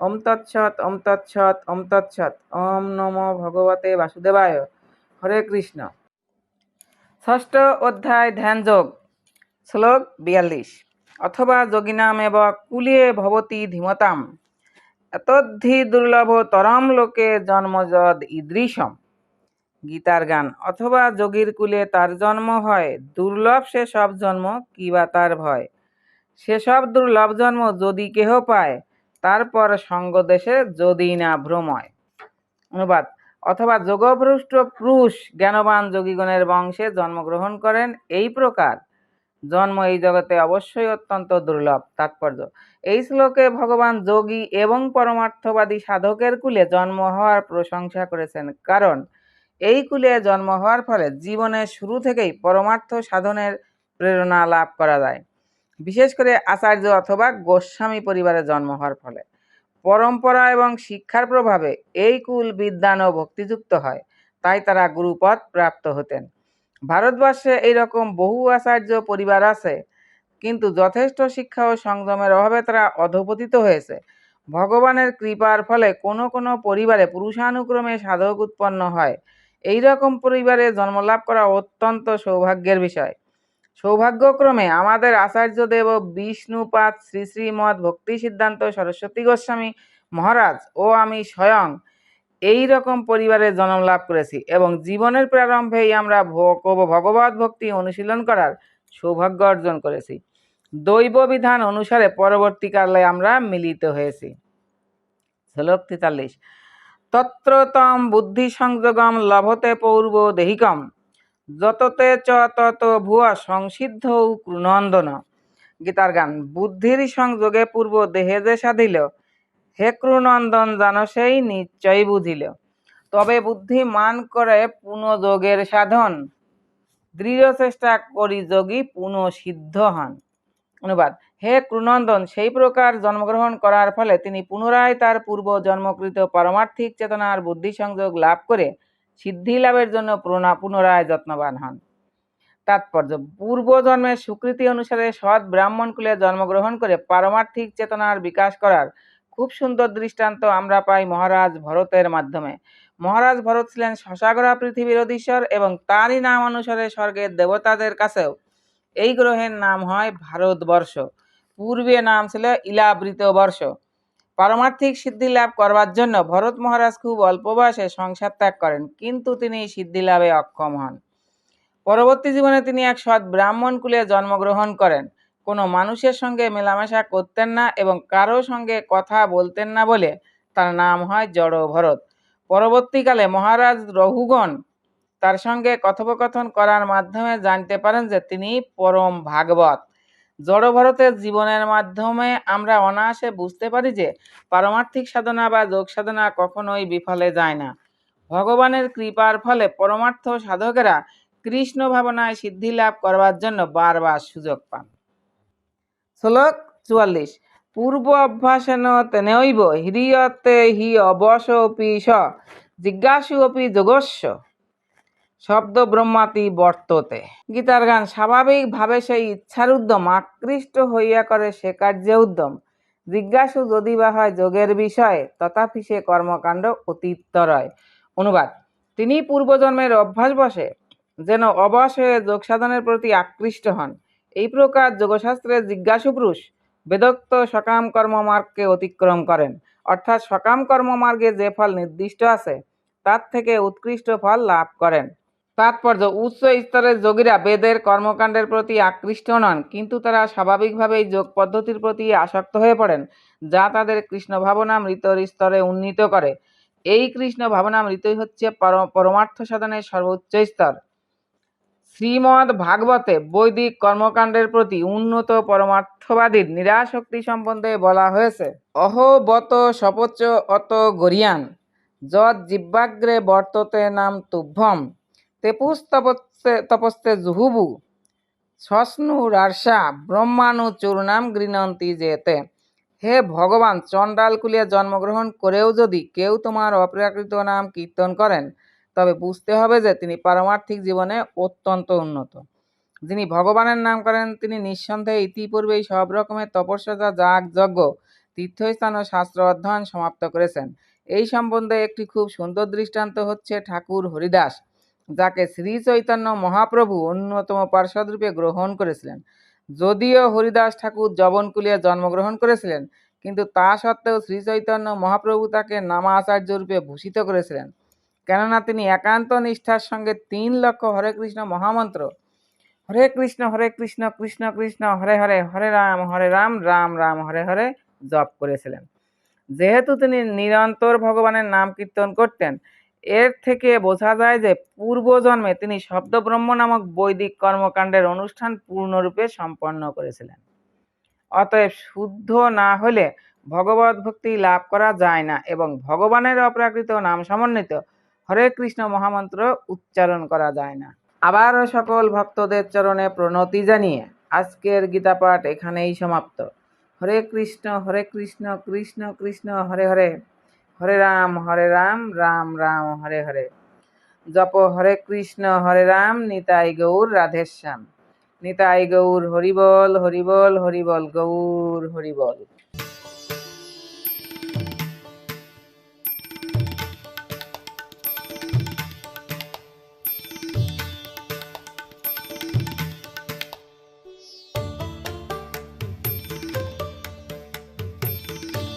ওম তৎসৎ ওম তৎসৎ ওম তৎসৎ। ওম নমো ভগবতে বাসুদেবায়। হরে কৃষ্ণ। ষষ্ঠ অধ্যায় ধ্যানযোগ শ্লোক বিয়াল্লিশ। অথবা যোগিনামেব কুলে ভবতি ধীমতাম। এতদ্ধি দুর্লভ তরম লোকে জন্মযদ ঈদৃশম গীতার গান। অথবা যোগীর কুলে তার জন্ম হয়। দুর্লভ সে সব জন্ম কিবা তার ভয়? সেসব দুর্লভ জন্ম যদি কেহ পায় তারপর সঙ্গদেশে যদি না ভ্রময়। অনুবাদ, অথবা যোগভ্রষ্ট পুরুষ জ্ঞানবান যোগীগণের বংশে জন্মগ্রহণ করেন, এই প্রকার। জন্ম এই জগতে অবশ্যই অত্যন্ত দুর্লভ, তাৎপর্য। এই শ্লোকে ভগবান যোগী এবং পরমার্থবাদী সাধকের কুলে জন্ম হওয়ার প্রশংসা করেছেন। কারণ, এই কুলে জন্ম হওয়ার ফলে জীবনের শুরু থেকেই পরমার্থ সাধনের প্রেরণা লাভ করা যায়। বিশেষ করে আচার্য অথবা গোস্বামী পরিবারে জন্ম হওয়ার ফলে। পরম্পরা এবং শিক্ষার প্রভাবে এই কুল বিদ্যান ও ভক্তিযুক্ত হয়, তাই তারা গুরুপদ প্রাপ্ত হতেন। ভারতবর্ষে এইরকম বহু আচার্য পরিবার আছে, কিন্তু যথেষ্ট শিক্ষা ও সংযমের অভাবে তারা অধপতিত হয়েছে। ভগবানের কৃপার ফলে কোনো কোনো পরিবারে পুরুষানুক্রমে সাধক উৎপন্ন হয়। এই রকম পরিবারে জন্মলাভ করা অত্যন্ত সৌভাগ্যের বিষয়। সৌভাগ্যক্রমে আমাদের আচার্যদেব বিষ্ণুপাত শ্রী শ্রীমৎ ভক্তি সিদ্ধান্ত সরস্বতী গোস্বামী মহারাজ ও আমি স্বয়ং এই রকম পরিবারে জন্ম লাভ করেছি এবং জীবনের প্রারম্ভেই আমরা ভগবত ভক্তি অনুশীলন করার সৌভাগ্য অর্জন করেছি। দৈব বিধান অনুসারে পরবর্তীকালে আমরা মিলিত হয়েছি। শ্লোক তেতাল্লিশ। তত্রতম বুদ্ধি সংযোগম লভতে পূর্ব দেহিকম। যততে চ, তত ভুয়া, সংসিদ্ধ নন্দন। গীতার গান, বুদ্ধির সংযোগে পূর্ব দেহে যে সাধিল, হে ক্রুনন্দন জান সেই নিশ্চয় বুঝিল। তবে বুদ্ধি মান করে পুনযোগের সাধন, দৃঢ় চেষ্টা করি যোগী পুনঃ সিদ্ধ হন। অনুবাদ, হে ক্রুনন্দন, সেই প্রকার জন্মগ্রহণ করার ফলে তিনি পুনরায় তার পূর্ব জন্মকৃত পারমার্থিক চেতনার বুদ্ধি সংযোগ লাভ করে সিদ্ধি লাভের জন্য পুনরায় যত্নবান হন। তাৎপর্য পূর্বজন্মের স্বীকৃতি অনুসারে সৎ ব্রাহ্মণ কুলে জন্মগ্রহণ করে পারমার্থিক চেতনার বিকাশ করার খুব সুন্দর দৃষ্টান্ত আমরা পাই মহারাজ ভরতের মাধ্যমে। মহারাজ ভরত ছিলেন শশাগরা পৃথিবীর অধীশ্বর এবং তারই নাম অনুসারে স্বর্গের দেবতাদের কাছেও এই গ্রহের নাম হয় ভারতবর্ষ। পূর্বে নাম ছিল ইলাবৃত বর্ষ পারমার্থিক সিদ্ধি লাভ করবার জন্য ভরত মহারাজ খুব অল্প বয়সে সংসার ত্যাগ করেন, কিন্তু তিনি সিদ্ধি লাভে অক্ষম হন। পরবর্তী জীবনে তিনি এক সৎ ব্রাহ্মণ কুলে জন্মগ্রহণ করেন। কোনো মানুষের সঙ্গে মেলামেশা করতেন না এবং কারও সঙ্গে কথা বলতেন না বলে তার নাম হয় জড় ভরত। পরবর্তীকালে মহারাজ রঘুগণ তার সঙ্গে কথোপকথন করার মাধ্যমে জানতে পারেন যে তিনি পরম ভাগবত। জড়ভরতের জীবনের মাধ্যমে আমরা অনায়াসে বুঝতে পারি যে পারমার্থিক সাধনা বা যোগ সাধনা কখনোই বিফলে যায় না। ভগবানের কৃপার ফলে পরমার্থ সাধকেরা কৃষ্ণ ভাবনায় সিদ্ধি লাভ করবার জন্য বারবার সুযোগ পান। শ্লোক চুয়াল্লিশ, পূর্ব অভ্যাসেন তেনৈব হ্রিয়তে হি অবশপি স জিজ্ঞাসু অপি যোগস্য। শব্দ ব্রহ্মাতি বর্ততে। গীতার গান স্বাভাবিকভাবে সেই ইচ্ছার উদ্যম, আকৃষ্ট হইয়া করে সে কার্যে উদ্যম। জিজ্ঞাসু যদি বা হয় যোগের বিষয়ে, তথাপি সে কর্মকাণ্ড অতীতরয় অনুবাদ, তিনি পূর্বজন্মের অভ্যাস বসে, যেন অবশ্যই যোগ সাধনের প্রতি আকৃষ্ট হন। এই প্রকার যোগশাস্ত্রের জিজ্ঞাসু পুরুষ, বেদোক্ত সকাম কর্মমার্গকে অতিক্রম করেন। অর্থাৎ সকাম কর্মমার্গে যে ফল নির্দিষ্ট আছে, তার থেকে উৎকৃষ্ট ফল লাভ করেন। তাৎপর্য, উচ্চ স্তরের যোগীরা বেদের কর্মকাণ্ডের প্রতি আকৃষ্ট নন, কিন্তু তারা স্বাভাবিকভাবেই যোগ পদ্ধতির প্রতি আসক্ত হয়ে পড়েন, যা তাদের কৃষ্ণ ভাবনা মৃতর স্তরে উন্নীত করে। এই কৃষ্ণ ভাবনা মৃতই হচ্ছে পরমার্থ সাধনের সর্বোচ্চ স্তর। শ্রীমদ্ ভাগবতে বৈদিক কর্মকাণ্ডের প্রতি উন্নত পরমার্থবাদীর নিরাসক্তি সম্বন্ধে বলা হয়েছে। অহো বত সপচ অত গরিয়ান, যৎ জিব্বাগ্রে বর্ততে নাম তুভ্যম। তেপুস্তপস্তে তপস্তে জুহুবু। শশ্নু রার্ষা ব্রহ্মাণু চূর্ণাম গৃণন্তি যেতে। হে ভগবান, চণ্ডালকুলিয়ে জন্মগ্রহণ করেও যদি কেউ তোমার অপ্রাকৃত নাম কীর্তন করেন, তবে বুঝতে হবে যে তিনি পারমার্থিক জীবনে অত্যন্ত উন্নত। যিনি ভগবানের নাম করেন, তিনি নিঃসন্দেহে ইতিপূর্বেই সব রকমের তপস্যা যাগ, যজ্ঞ, তীর্থস্থান ও শাস্ত্র অধ্যয়ন সমাপ্ত করেছেন। এই সম্বন্ধে একটি খুব সুন্দর দৃষ্টান্ত হচ্ছে ঠাকুর হরিদাস। যাকে শ্রী চৈতন্য মহাপ্রভু অন্যতম পার্শ্বদরূপে গ্রহণ করেছিলেন। যদিও হরিদাস ঠাকুর জবনকুলিয়ে জন্মগ্রহণ করেছিলেন, কিন্তু তা সত্ত্বেও শ্রী চৈতন্য মহাপ্রভু তাকে নামাচার্য রূপে ভূষিত করেছিলেন। কেননা তিনি একান্ত নিষ্ঠার সঙ্গে তিন লক্ষ হরে কৃষ্ণ মহামন্ত্র, হরে কৃষ্ণ হরে কৃষ্ণ কৃষ্ণ কৃষ্ণ, হরে হরে হরে রাম হরে রাম রাম রাম, হরে হরে জপ করেছিলেন। যেহেতু তিনি নিরন্তর ভগবানের নাম কীর্তন করতেন এর থেকে বোঝা যায় যে পূর্বজন্মে তিনি শব্দব্রহ্ম নামক বৈদিক কর্মকাণ্ডের অনুষ্ঠান পূর্ণরূপে সম্পন্ন করেছিলেন। অতএব শুদ্ধ না হলে ভগবত ভক্তি লাভ করা যায় না এবং ভগবানের অপ্রাকৃত নাম সমন্বিত হরে কৃষ্ণ মহামন্ত্র উচ্চারণ করা যায় না। আবারও সকল ভক্তদের চরণে প্রণতি জানিয়ে আজকের গীতাপাঠ এখানেই সমাপ্ত। হরে কৃষ্ণ হরে কৃষ্ণ কৃষ্ণ কৃষ্ণ, হরে হরে। হরে রাম হরে রাম রাম রাম, হরে হরে। জপ হরে কৃষ্ণ, হরে রাম, নিতাই গৌর, রাধেশ্যাম। নিতাই গৌর, হরিবল হরিবল হরিবল গৌর, হরিবল।